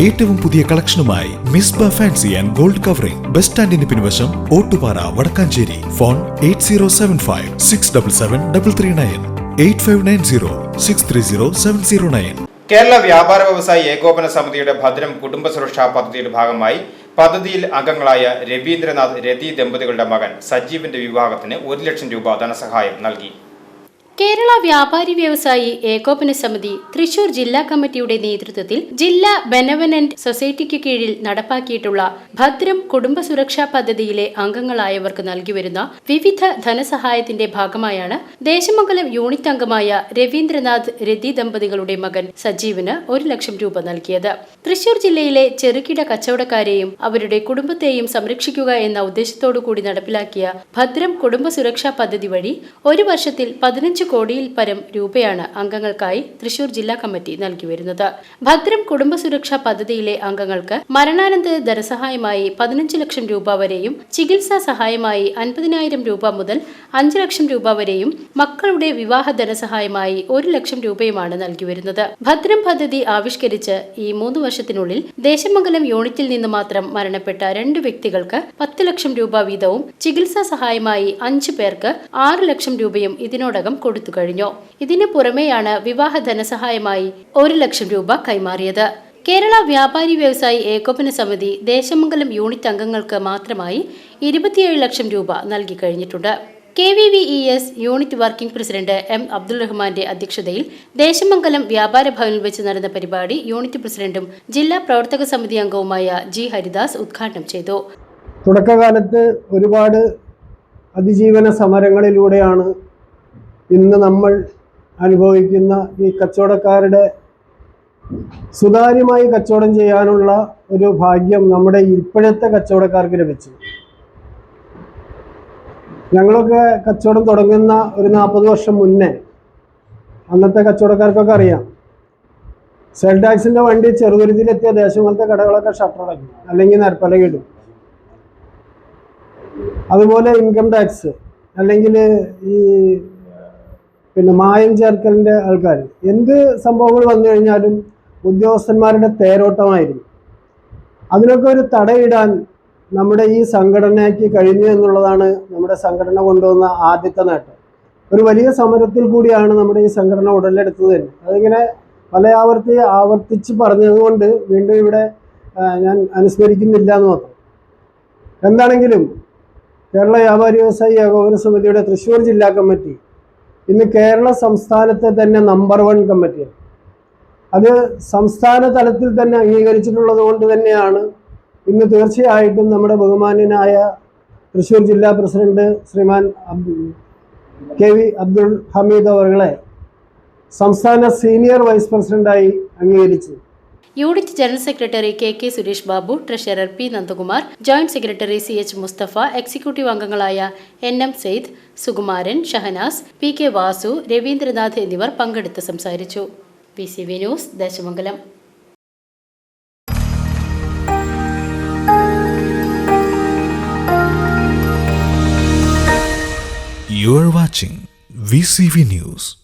ഏറ്റവും പുതിയ കളക്ഷനുമായി Misba fancy and gold covering. Bus സ്റ്റാൻഡിന് പിൻവശം Ottupara Vadakkanchery. Phone eight zero seven five six double seven double three nine. Eight five nine zero six three zero seven zero nine. Kerala വ്യാപാര വ്യവസായി ഏകോപന സമിതിയുടെ ഭദ്രം കുടുംബ സുരക്ഷാ പദ്ധതിയുടെ ഭാഗമായി പദ്ധതിയിൽ അംഗങ്ങളായ രവീന്ദ്രനാഥ് രതി ദമ്പതികളുടെ മകൻ സജീവിന്റെ വിവാഹത്തിന് ഒരു ലക്ഷം രൂപ ധനസഹായം നൽകി. കേരള വ്യാപാരി വ്യവസായി ഏകോപന സമിതി തൃശൂർ ജില്ലാ കമ്മിറ്റിയുടെ നേതൃത്വത്തിൽ ജില്ലാ ബെനവനന്റ് സൊസൈറ്റിക്ക് കീഴിൽ നടപ്പാക്കിയിട്ടുള്ള ഭദ്രം കുടുംബ സുരക്ഷാ പദ്ധതിയിലെ അംഗങ്ങളായവർക്ക് നൽകിവരുന്ന വിവിധ ധനസഹായത്തിന്റെ ഭാഗമായാണ് ദേശമംഗലം യൂണിറ്റ് അംഗമായ രവീന്ദ്രനാഥ് രതി ദമ്പതികളുടെ മകൻ സജീവന് ഒരു ലക്ഷം രൂപ നൽകിയത്. തൃശൂർ ജില്ലയിലെ ചെറുകിട കച്ചവടക്കാരെയും അവരുടെ കുടുംബത്തെയും സംരക്ഷിക്കുക എന്ന ഉദ്ദേശത്തോടു കൂടി നടപ്പിലാക്കിയ ഭദ്രം കുടുംബ സുരക്ഷാ പദ്ധതി വഴി ഒരു വർഷത്തിൽ പതിനഞ്ച് കോടിയിൽ പരം രൂപയാണ് അംഗങ്ങൾക്കായി തൃശൂർ ജില്ലാ കമ്മിറ്റി നൽകി വരുന്നത്. ഭദ്രം കുടുംബ സുരക്ഷാ പദ്ധതിയിലെ അംഗങ്ങൾക്ക് മരണാനന്തര ധനസഹായമായി പതിനഞ്ച് ലക്ഷം രൂപ വരെയും ചികിത്സാ സഹായമായി അൻപതിനായിരം രൂപ മുതൽ അഞ്ച് ലക്ഷം രൂപ വരെയും മക്കളുടെ വിവാഹ ധനസഹായമായി ഒരു ലക്ഷം രൂപയുമാണ് നൽകി വരുന്നത്. ഭദ്രം പദ്ധതി ആവിഷ്കരിച്ച് ഈ മൂന്ന് വർഷത്തിനുള്ളിൽ ദേശമംഗലം യൂണിറ്റിൽ നിന്ന് മാത്രം മരണപ്പെട്ട രണ്ട് വ്യക്തികൾക്ക് പത്ത് ലക്ഷം രൂപ വീതവും ചികിത്സാ സഹായമായി അഞ്ചു പേർക്ക് ആറ് ലക്ഷം രൂപയും ഇതിനോടകം കൊടുത്തു കഴിഞ്ഞു. ഇതിനു പുറമെയാണ് വിവാഹ ധനസഹായമായി ഒരു ലക്ഷം രൂപ കൈമാറിയത്. കേരള വ്യാപാരി വ്യവസായി ഏകോപന സമിതി ദേശമംഗലം യൂണിറ്റ് അംഗങ്ങൾക്ക് മാത്രമായി ഇരുപത്തിയേഴ് ലക്ഷം രൂപ നൽകി കഴിഞ്ഞിട്ടുണ്ട്. K V V E S unit working president M Abdul റഹ്മാന്റെ അധ്യക്ഷതയിൽ ദേശമംഗലം വ്യാപാര ഭവനിൽ വെച്ച് നടന്ന പരിപാടി യൂണിറ്റ് പ്രസിഡന്റും ജില്ലാ പ്രവർത്തക സമിതി അംഗവുമായ ജി ഹരിദാസ് ഉദ്ഘാടനം ചെയ്തു. തുടക്കകാലത്ത് ഒരുപാട് അതിജീവന സമരങ്ങളിലൂടെയാണ് ഇന്ന് നമ്മൾ അനുഭവിക്കുന്ന ഈ കച്ചവടക്കാരുടെ സുതാര്യമായി കച്ചവടം ചെയ്യാനുള്ള ഒരു ഭാഗ്യം നമ്മുടെ ഇപ്പോഴത്തെ കച്ചവടക്കാർക്ക് ലഭിച്ചു. ഞങ്ങളൊക്കെ കച്ചവടം തുടങ്ങുന്ന ഒരു നാൽപ്പത് വർഷം മുന്നേ അന്നത്തെ കച്ചവടക്കാർക്കൊക്കെ അറിയാം. സെൽ ടാക്സിന്റെ വണ്ടി ചെറുതുരുത്തിലെത്തിയ ദേശങ്ങളത്തെ കടകളൊക്കെ ഷട്ടറടക്കും അല്ലെങ്കിൽ നിരപ്പലകിടും അതുപോലെ ഇൻകം ടാക്സ് അല്ലെങ്കിൽ ഈ പിന്നെ മായം ചേർക്കലിന്റെ ആൾക്കാർ. എന്ത് സംഭവങ്ങൾ വന്നു കഴിഞ്ഞാലും ഉദ്യോഗസ്ഥന്മാരുടെ തേരോട്ടമായിരുന്നു. അതിനൊക്കെ ഒരു തടയിടാൻ നമ്മുടെ ഈ സംഘടനയ്ക്ക് കഴിഞ്ഞു എന്നുള്ളതാണ് നമ്മുടെ സംഘടന കൊണ്ടുവന്ന ആദ്യത്തെ നേട്ടം. ഒരു വലിയ സമരത്തിൽ കൂടിയാണ് നമ്മുടെ ഈ സംഘടന ഉടലെടുത്തത് തന്നെ. അതിങ്ങനെ പല ആവർത്തി ആവർത്തിച്ച് പറഞ്ഞതുകൊണ്ട് വീണ്ടും ഇവിടെ ഞാൻ അനുസ്മരിക്കുന്നില്ല എന്ന് മാത്രം. എന്താണെങ്കിലും കേരള വ്യാപാരി വ്യവസായി ഏകോപന സമിതിയുടെ തൃശ്ശൂർ ജില്ലാ കമ്മിറ്റി ഇന്ന് കേരള സംസ്ഥാനത്തെ തന്നെ നമ്പർ വൺ കമ്മിറ്റിയാണ് അത് സംസ്ഥാന തലത്തിൽ തന്നെ അംഗീകരിച്ചിട്ടുള്ളത് കൊണ്ട് തന്നെയാണ് ഇന്ന് തീർച്ചയായിട്ടും നമ്മുടെ ബഹുമാന്യനായ തൃശ്ശൂർ ജില്ലാ president Sriman K V Abdul Hameed അവറുകളെ സംസ്ഥാന സീനിയർ വൈസ് പ്രസിഡന്റായി അംഗീകരിച്ചു. Unit general secretary K K Suresh Babu treasurer P Nandakumar joint secretary C H Musthafa executive അംഗങ്ങളായ N M Sayed Sukumaran Shahnaz P K Vasu Ravindranath എന്നിവർ പങ്കെടുത്ത് സംസാരിച്ചു P C V news Dasamangalam You watching VCV News.